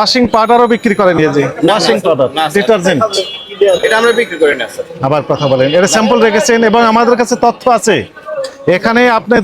Washing পাউডারও বিক্রি করেন এই যে। Washing powder. ডিটারজেন্ট। এটা আমরা বিক্রি করি না স্যার। আবার কথা বলেন। এটা স্যাম্পল রেখেছেন এবং আমাদের কাছে তথ্য আছে। এখানে আপনি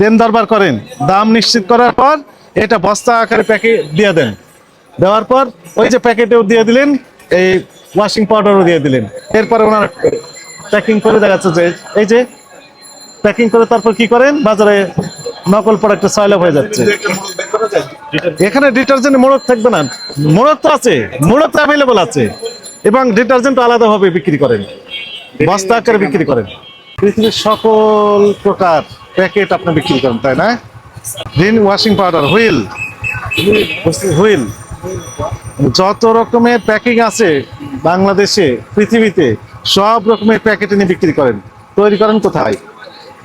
দেন দরবার করেন। দাম নিশ্চিত করার পর এটা বস্তা আকারে প্যাকেট দিয়ে দেন। দেওয়ার পর ওই যে প্যাকেটেও দিয়ে দিলেন এই ওয়াশিং পাউডারও দিয়ে দিলেন। এরপরে ওনারা প্যাকিং করে দেখাচ্ছে যে এই যে প্যাকিং করে তারপর কি করেন? বাজারে নকল প্রোডাক্টে সয়লাভ হয়ে যাচ্ছে। এখানে ডিটারজেন্ট মোড়ক থাকবে না। মোড়ক তো আছে, মোড়ক তো অ্যাভেলেবল আছে। এবং ডিটারজেন্ট আলাদাভাবে বিক্রি করেন। বস্তা আকারে বিক্রি করেন। পৃথিবীর সকল প্রকার প্যাকেট আপনি বিক্রি করেন, তাই না? Rin washing powder wheel. Wheel. যত রকমের প্যাকিং আছে বাংলাদেশে, পৃথিবীতে, সব রকমের প্যাকেট নিয়ে বিক্রি করেন। তৈরি করেন কোথায়?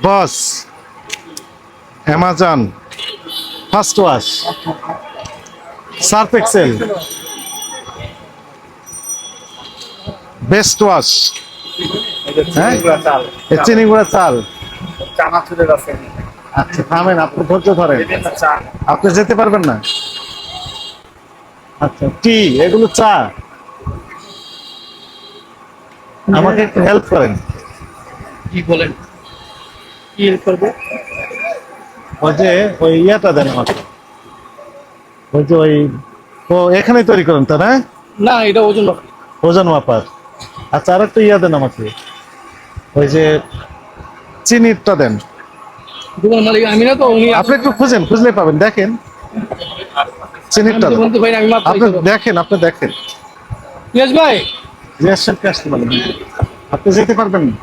Boss, Amazon. First wash Surf Excel best wash হ্যাঁ? চিনি গুঁড়া চাল। আচ্ছা থামেন আপনি ধৈর্য ধরেন। আপনি যেতে পারবেন না। আচ্ছা টি এগুলো চা। আমাকে একটু হেল্প করেন। কি বলেন? কি হেল্প করব? যে ওই ইয়াটা দেন আমাকে। ওই যে ওই ও এখানে তৈরি করেন তা না? না এটা ওজন ওজন মাপার। আচ্ছা আর একটা ইয়া দেন আমাকে। ওই যে চিনিটা দেন। দোকান মালিক আমি না তো উনি আপনি একটু খুঁজেন খুঁজলে পাবেন দেখেন। আমি আপনি দেখেন আপনি দেখেন। ইয়াস ভাই। আসতে পারেন আপনি যেতে পারবেন না।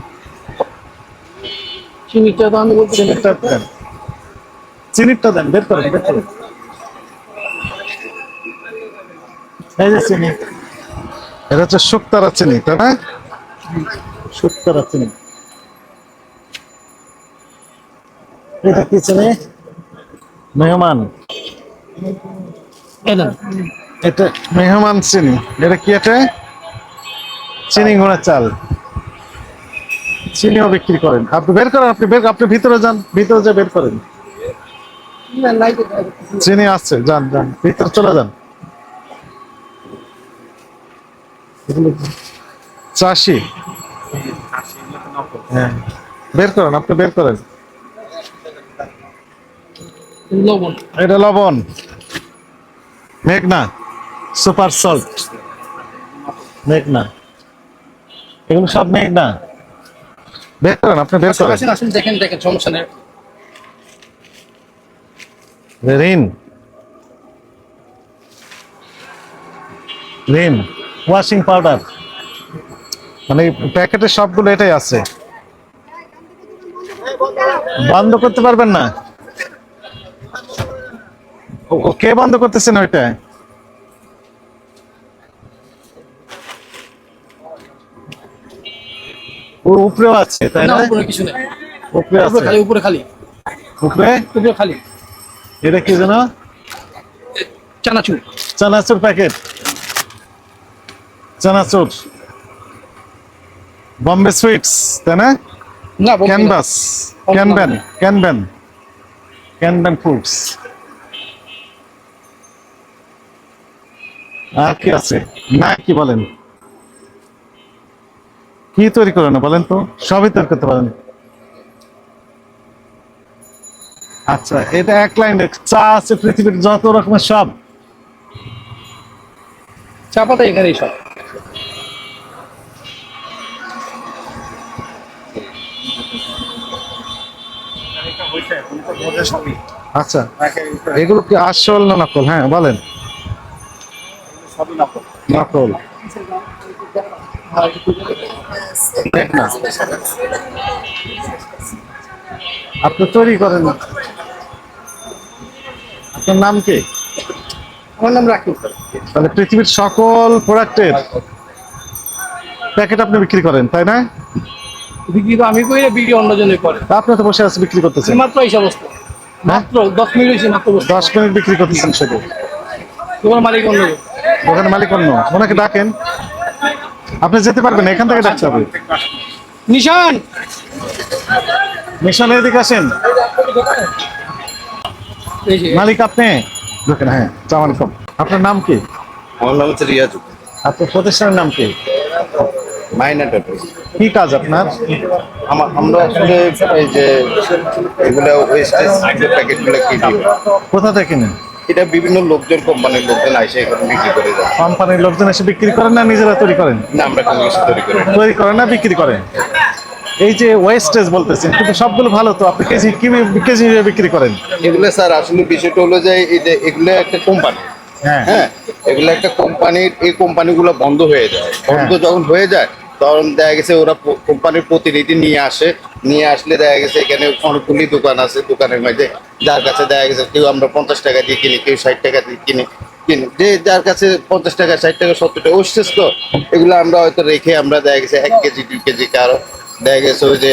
চিনিটা তো আমি বলতে চিনিটা দেন। চিনিটা দেন বের করেন বের করেন। এই যে চিনি। এটা হচ্ছে শুক্তারা চিনি তাই না? শুক্তারা চিনি। এটা কি চিনি? মেহমান। এটা এটা মেহমান চিনি। এটা কি এটা? চিনি ঘোড়া চাল। চিনিও বিক্রি করেন। আপনি বের করেন আপনি বের আপনি ভিতরে যান ভিতরে যা বের করেন। চিনি আসছে যান যান ভিতরে চলে যান। চাষি। হ্যাঁ বের করেন আপনি বের করেন। লবণ। এটা লবণ। মেঘনা সুপার সল্ট। মেঘনা। এগুলো সব মেঘনা। বের করেন আপনি বের করেন। দেখেন দেখেন সমস্যা নেই। রিন। রিন ওয়াশিং পাউডার মানে প্যাকেটে সবগুলো এটাই আছে। বন্ধ করতে পারবেন না? কে বন্ধ করতেছেন ওইটা? ওর উপরেও আছে তাই না? উপরে কিছু নেই। উপরে আছে। খালি উপরে খালি। উপরে? উপরে খালি। এটা কি জানো? চানাচুর। চানাচুর প্যাকেট চানাচুর। বম্বে সুইটস তাই না। ক্যানভাস ক্যানব্যান ক্যানব্যান ক্যানব্যান ফুডস আর কি আছে? না কি বলেন? কি তৈরি করে না বলেন তো? সবই তৈরি করতে পারেন। আচ্ছা এটা এক লাইন চা আছে পৃথিবীর যত রকমের সব চা পাতা এখানেই সব। আচ্ছা এগুলো কি আসল না নকল? হ্যাঁ বলেন। নকল। না। আপনি তৈরি করেন। আপনার নাম কি? আমার নাম রাকিব তাহলে পৃথিবীর সকল প্রোডাক্টের প্যাকেট আপনি বিক্রি করেন তাই না? বিক্রি তো আমি করি না বিক্রি অন্যজনে করে। আপনি তো বসে আছে বিক্রি করতেছেন। মাত্র এই অবস্থা। মাত্র দশ মিনিট হয়েছে মাত্র দশ মিনিট বিক্রি করতেছেন শুধু। তোমার মালিক অন্যজন দোকানে মালিক অন্য। ওনাকে ডাকেন। আপনি যেতে পারবেন এখান থেকে ডাকতে হবে। নিশান! মিশনের দিকে আসেন। এই যে মালিক আপনি? হ্যাঁ সালামালাইকুম আপনার নাম কি? আমার নাম হচ্ছে রিয়াজু। আপনার প্রতিষ্ঠানের নাম কি? মাইনা কি কাজ আপনার? আমরা আসলে এই যে এগুলো ওয়েস্টেজ প্যাকেটগুলো কিনি কোথা থেকে নেন? এটা বিভিন্ন লোকজন কোম্পানির লোকজন আসে এখানে বিক্রি করে যায় কোম্পানির লোকজন এসে বিক্রি করেন না নিজেরা তৈরি করেন? না আমরা কোনো তৈরি করি তৈরি করেন না বিক্রি করেন? এই যে ওয়েস্টেজ বলতেছেন কিন্তু সবগুলো ভালো তো আপনি কেজি কি কেজি বিক্রি করেন? এগুলো স্যার আসলে বিষয়টা হলো যে এই যে এগুলো একটা কোম্পানি হ্যাঁ। হ্যাঁ এগুলো একটা কোম্পানির এই কোম্পানিগুলো বন্ধ হয়ে যায়। বন্ধ যখন হয়ে যায় তখন দেখা গেছে ওরা কোম্পানির প্রতিনিধি নিয়ে আসে। নিয়ে আসলে দেখা গেছে এখানে অনেকগুলি দোকান আছে দোকানের মধ্যে। যার কাছে দেখা গেছে কেউ আমরা পঞ্চাশ টাকা দিয়ে কিনি কেউ ষাট টাকা দিয়ে কিনি কিনি। যে যার কাছে পঞ্চাশ টাকা ষাট টাকা সত্তর টাকা ওষুধ তো। এগুলো আমরা হয়তো রেখে আমরা দেখা গেছে এক কেজি দুই কেজি কারও দেখা গেছে ওই যে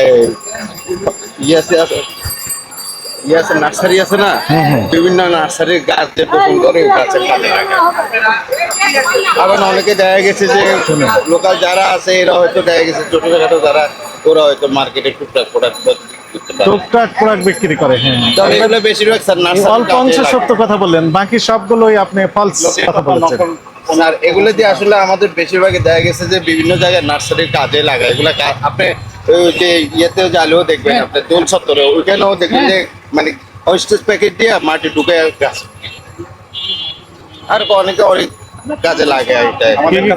এই, ইয়ে আছে নার্সারি আছে না? বিভিন্ন নার্সারির গাছ যে করে গাছের কাজে লাগে আবার অনেকে দেখা গেছে যে লোকাল যারা আছে এরা হয়তো দেখা গেছে ছোটখাটো যারা ওরা হয়তো মার্কেটে টুকটাক প্রোডাক্ট টুকটাক প্রোডাক্ট বিক্রি করে হ্যাঁ। বেশিরভাগ স্যার অল্প অংশ সত্য কথা বললেন বাকি সবগুলোই আপনি ফলস কথা বলেছেন। আর এগুলো দিয়ে আসলে আমাদের বেশিরভাগই দেখা গেছে যে বিভিন্ন জায়গায় নার্সারির কাজে লাগায় এগুলো আপনি যে ইয়েতেও জালেও দেখবেন আপনি দোল সত্তরে ওইখানেও দেখবেন যে মানে প্যাকেট দিয়ে মাটি ঢুকে গাছ। আর অনেকে অনেক কাজে লাগে এটা।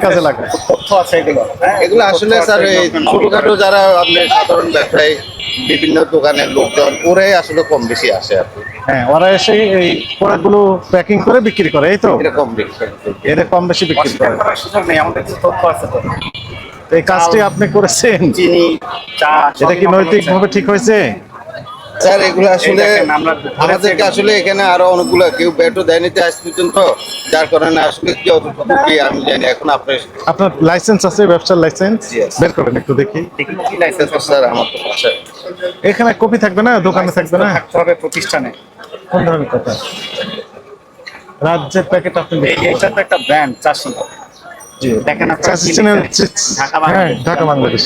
কাজে লাগে। তথ্য আছে এগুলো। এগুলো আসলে স্যার এই ছোটখাটো যারা আপনার সাধারণ ব্যবসায়ী বিভিন্ন দোকানের লোকজন ওরাই আসলে কম বেশি আসে আর কি। হ্যাঁ ওরা এসে এই প্রোডাক্টগুলো প্যাকিং করে বিক্রি করে এই তো? কম বেশি এদের কম বেশি বিক্রি করে। এই কাজটি আপনি করেছেন? চিনি চা এটা কি নৈতিক ভাবে ঠিক হয়েছে? স্যার এগুলো আসলে আমাদেরকে আসলে এখানে আরও অনেকগুলো কেউ ব্যাটও দেয়নি তো আজ পর্যন্ত যার কারণে আসলে কি অতটুকু কি আমি জানি এখন আপনি আপনার লাইসেন্স আছে ব্যবসার লাইসেন্স বের করেন একটু দেখি। লাইসেন্স স্যার আমার তো এখানে কপি থাকবে না? দোকানে থাকবে না? থাকতে হবে প্রতিষ্ঠানে। কোন ধরনের কথা। রাজ্যের প্যাকেট আপনি এটা তো একটা ব্র্যান্ড চাষি। জি। দেখেন আপনারা হ্যাঁ বাংলাদেশ। ঢাকা বাংলাদেশ।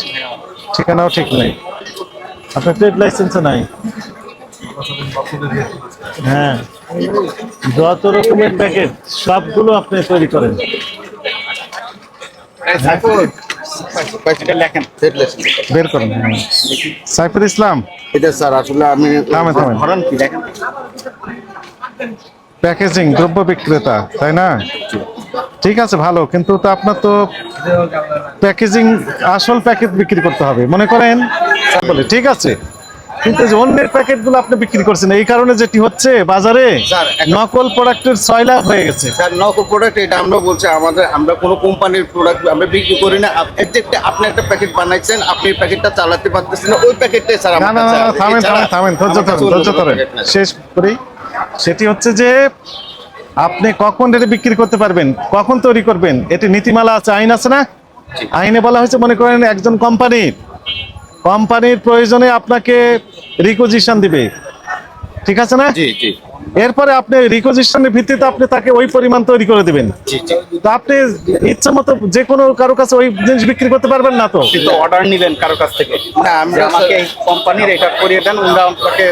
ঠিকানাও ঠিক নেই। আপনার ট্রেড লাইসেন্সও নাই। হ্যাঁ। যত রকমের প্যাকেট সবগুলো আপনি তৈরি করেন। এটা লেখেন বের করেন। সাইফুল ইসলাম? এটা স্যার আসলে আমি থামেন থামেন ধরন কি দেখেন? প্যাকেজিং দ্রব্য বিক্রেতা তাই না? ঠিক আছে ভালো। কিন্তু তো আপনার তো প্যাকেজিং আসল প্যাকেট বিক্রি করতে হবে। মনে করেন? বলে ঠিক আছে। কিন্তু অন্যের প্যাকেটগুলো আপনি বিক্রি করছেন এই কারণে যেটি হচ্ছে বাজারে নকল প্রোডাক্টের ছয় লাখ হয়ে গেছে। স্যার নকল প্রোডাক্ট এটা আমরা বলছি আমাদের আমরা কোনো কোম্পানির প্রোডাক্ট আমরা বিক্রি করি না। একটা- আপনি একটা প্যাকেট বানাইছেন আপনি প্যাকেটটা চালাতে পারতেছেন না ওই প্যাকেটটাই স্যার না না। থামেন থামেন থামেন ধৈর্য ধরেন ধৈর্য ধরেন। শেষ করি। সেটি হচ্ছে যে আপনি কখন এটা বিক্রি করতে পারবেন কখন তৈরি করবেন এটি নীতিমালা আছে আইন আছে না? আইনে বলা হয়েছে মনে করেন একজন কোম্পানির। কোম্পানির প্রয়োজনে আপনাকে রিকোজিশন দিবে। ঠিক আছে না? জি জি। এরপরে আপনি রিকোজিশনের ভিত্তিতে আপনি তাকে ওই পরিমাণ তৈরি করে দিবেন। তো আপনি ইচ্ছা মতো যে কোনো কারও কাছে ওই জিনিস বিক্রি করতে পারবেন না তো? কিন্তু অর্ডার নিলেন কারও কাছ থেকে। না যে আমরা আমাকে এই কোম্পানির এটা করিয়ে দেন ওরা আপনাকে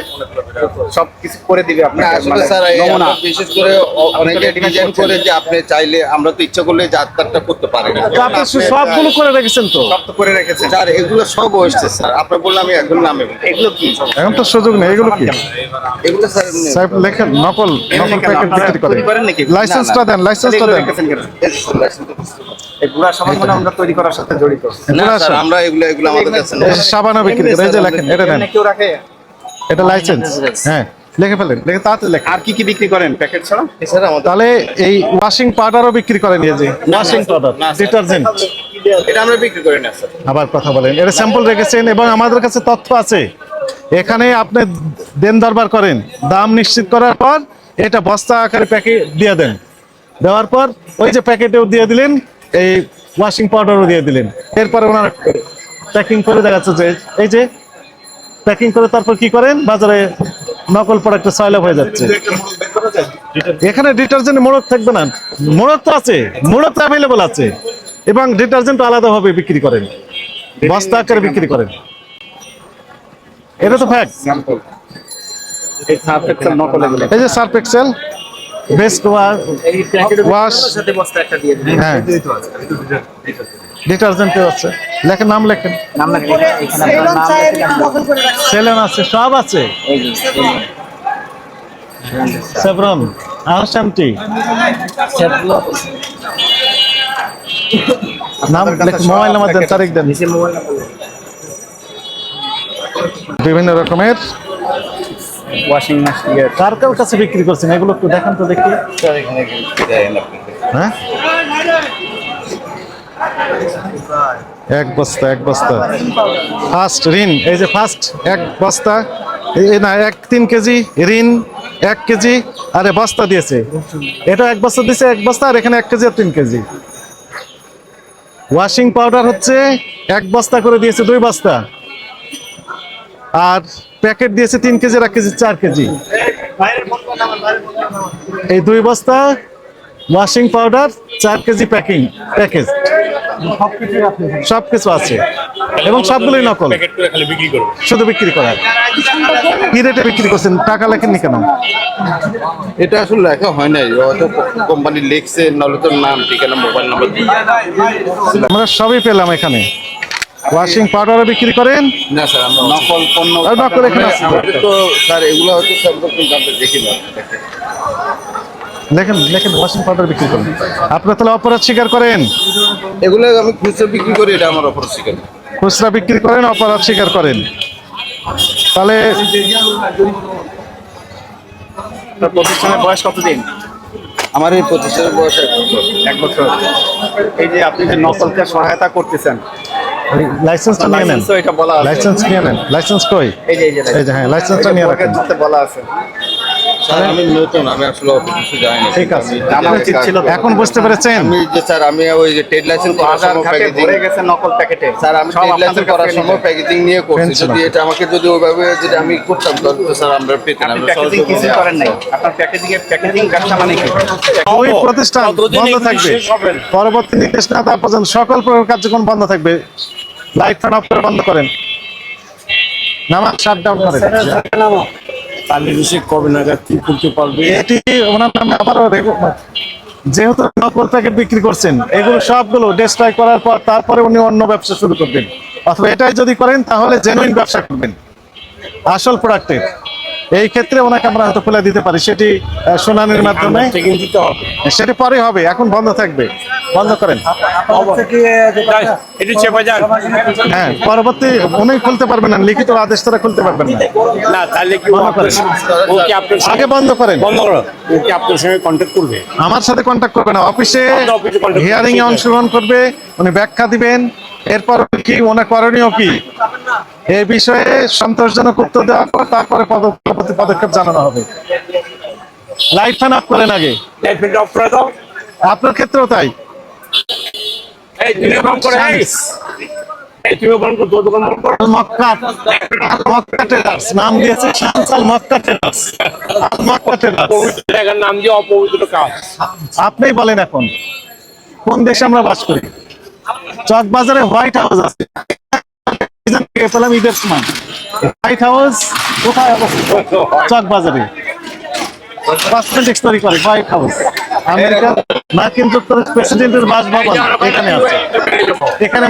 সব কিছু করে দিবে না আপনাকে আসলে মানে স্যার এই নমুনা। বিশেষ করে অনেকে ডিজাইন করে যে আপনি চাইলে আমরা তো ইচ্ছা করলে যাত্রাটা করতে পারি না। তো আপনি সবগুলো করে রেখেছেন তো? সব তো করে রেখেছেন। স্যার এগুলো সব হয়েছে স্যার। আপনি বললাম আমি এখন নামে। এগুলো কি? এখন তো সুযোগ নেই এগুলো কি? এগুলো স্যার লেখেন। নকল নকল প্যাকেট বিক্রি? লাইসেন্সটা দেন লাইসেন্সটা দেন। মানে আমরা তৈরি করার সাথে জড়িত। না পুরা স্যার সব। আমরা এগুলো এগুলো আমাদের কাছে নেই। এই যে সাবানও বিক্রি করে এই যে লেখেন এটা দেন। এমনি কেউ রাখে? এটা লাইসেন্স হ্যাঁ লিখে ফেলেন লিখে তাড়াতাড়ি লেখেন। আর কি কি বিক্রি করেন প্যাকেট ছাড়া? স্যার তাহলে এই ওয়াশিং পাউডারও বিক্রি করেন এই যে। ওয়াশিং পাউডার ডিটারজেন্ট এটা আমরা বিক্রি করি না স্যার। আবার কথা বলেন এটা স্যাম্পল রেখেছেন এবং আমাদের কাছে তথ্য আছে। এখানে আপনি দেন দরবার করেন, দাম নিশ্চিত করার পর এটা বস্তা আকারে প্যাকেট দিয়ে দেন। দেওয়ার পর ওই যে প্যাকেটেও দিয়ে দিলেন, এই ওয়াশিং পাউডারও দিয়ে দিলেন। এরপরে ওনারা প্যাকিং করে দেখাচ্ছে যে, এই যে প্যাকিং করে তারপর কি করেন? বাজারে নকল প্রোডাক্টের সয়লাভ হয়ে যাচ্ছে। এখানে ডিটারজেন্ট মোড়ক থাকবে না। মোড়ক তো আছে, মোড়ক তো অ্যাভেলেবল আছে। এবং ডিটারজেন্ট আলাদাভাবে বিক্রি করেন। বস্তা আকারে বিক্রি করেন। এটা তো ফ্যাক্ট এই যে সার্ফ এক্সেল বেস্ট ওয়াশ সাথে বস্তা একটা দিয়ে দিন হ্যাঁ। ডিটারজেন্ট আছে লেখেন নাম লেখেন। সেলেন আছে সব আছে। সেভরন আহসানটি সেটগুলো নাম লেখেন মোবাইল নাম্বার দেন তারিখ দেন। মোবাইল নাম্বার বিভিন্ন রকমের ওয়াশিং মেশিন কার কার কাছে বিক্রি করছেন? এগুলো একটু দেখান তো দেখি। হ্যাঁ? এক বস্তা এক বস্তা। ফার্স্ট ঋণ এই যে ফার্স্ট এক বস্তা। না এক তিন কেজি ঋণ এক কেজি আরে বস্তা দিয়েছে। এটা এক বস্তা দিয়েছে এক বস্তা আর এখানে এক কেজি আর তিন কেজি। ওয়াশিং পাউডার হচ্ছে এক বস্তা করে দিয়েছে দুই বস্তা। আর প্যাকেট দিয়েছে তিন কেজি আর এক কেজি চার কেজি। এই দুই বস্তা ওয়াশিং পাউডার চার কেজি প্যাকিং প্যাকেজ সবকিছু আছে। এবং সবগুলোই নকল। শুধু বিক্রি করা কি রেটে বিক্রি করছেন? টাকা লেখেননি কেন? এটা আসলে লেখা হয় নাই। হয়তো কোম্পানি লিখছে নাহলে তো নাম ঠিকানা মোবাইল নাম্বার আমরা সবই পেলাম এখানে। ওয়াশিং পাউডারও বিক্রি করেন? না স্যার আমরা নকল পণ্য নকল এখানে আছে। তো স্যার এগুলো হয়তো সব রকম জানতে দেখি না। লেখেন লেখেন ওয়াশিং পাউডার বিক্রি করেন। আপনারা তাহলে অপরাধ স্বীকার করেন? এগুলো আমি খুচরো বিক্রি করি এটা আমার অপর শিকার খুচরা বিক্রি করেন অপরাধ স্বীকার করেন। তাহলে প্রতিষ্ঠানের বয়স কতদিন? আমার এই প্রতিষ্ঠানের বয়স এক বছর। এক বছর। এই যে আপনি যে নকলকে সহায়তা করতেছেন লাইসেন্সটা নিয়ে নেন। এটা বলা আছে। লাইসেন্স নিয়ে নেন। লাইসেন্স কই? এই যে এই যে হ্যাঁ লাইসেন্সটা নিয়ে রাখেন। বলা আছে। আমি নতুন আমি আসলে কিছু জানি ঠিক আছে। এখন বুঝতে পেরেছেন? আমি যে স্যার আমি ওই যে ট্রেড লাইসেন্স করার সময় প্যাকেজিং ভরে গেছে নকল প্যাকেটে। স্যার আমি সব ট্রেড লাইসেন্স করার সময় প্যাকেজিং নিয়ে করছি। যদি এটা আমাকে যদি ওইভাবে যদি আমি করতাম তাহলে তো স্যার আমরা পেতেন। আপনি প্যাকেজিং কিছু করেন নাই। আপনার প্যাকেজিং এর প্যাকেজিং ব্যবসা মানে কি? ওই প্রতিষ্ঠান বন্ধ থাকবে। পরবর্তী নির্দেশ না দেওয়া পর্যন্ত সকল প্রকার কার্যক্রম বন্ধ থাকবে। লাইট ফ্যান অফ করে বন্ধ করেন। নামাজ শাট ডাউন করেন। তাহলে সে কবে নাগাদ কি করতে পারবে? এটি ওনার নামে আবারও যেহেতু নকল প্যাকেট বিক্রি করছেন এগুলো সবগুলো ডিস্ট্রয় করার পর তারপরে উনি অন্য ব্যবসা শুরু করবেন। অথবা এটাই যদি করেন তাহলে জেনুইন ব্যবসা করবেন। আসল প্রোডাক্টের এই ক্ষেত্রে ওনাকে আমরা হয়তো খুলে দিতে পারি। সেটি শুনানির মাধ্যমে। সেটি পরে হবে এখন বন্ধ থাকবে। বন্ধ করেন। এটি চেপে যান। হ্যাঁ পরবর্তী উনি খুলতে পারবেন না লিখিত আদেশ তারা খুলতে পারবেন না। না তাহলে কি বন্ধ করেন। আপনার- আপনার আগে বন্ধ করেন। বন্ধ করো। ও আপনার সঙ্গে কন্ট্যাক্ট করবে? আমার সাথে কন্ট্যাক্ট করবে না। অফিসে হিয়ারিং এ অংশগ্রহণ করবে উনি ব্যাখ্যা দিবেন। এরপর কি ওনার করণীয় কি? এই বিষয়ে সন্তোষজনক উত্তর দেওয়ার পর তারপরে পদ- পরবর্তী পদক্ষেপ জানানো হবে। লাইট ফ্যান অফ করেন আগে। লাইট অফ করে দাও। আপনার ক্ষেত্রেও তাই। নাম দিয়েছে শামসাল মক্কা ট্রেডার্স। মক্কা ট্রেডার্স। নাম দিয়ে অপবিত্র কাজ। আপনিই বলেন এখন কোন দেশে আমরা বাস করি? চক বাজারে হোয়াইট হাউস আছে। পেলাম ঈদের সময়। হোয়াইট হাউস কোথায় অবস্থিত? চক বাজারে। কসমেটিক্স তৈরি করে হোয়াইট হাউস। আমেরিকা? মার্কিন যুক্তরাষ্ট্র প্রেসিডেন্টের বাসভবন এখানে আছে। এখানে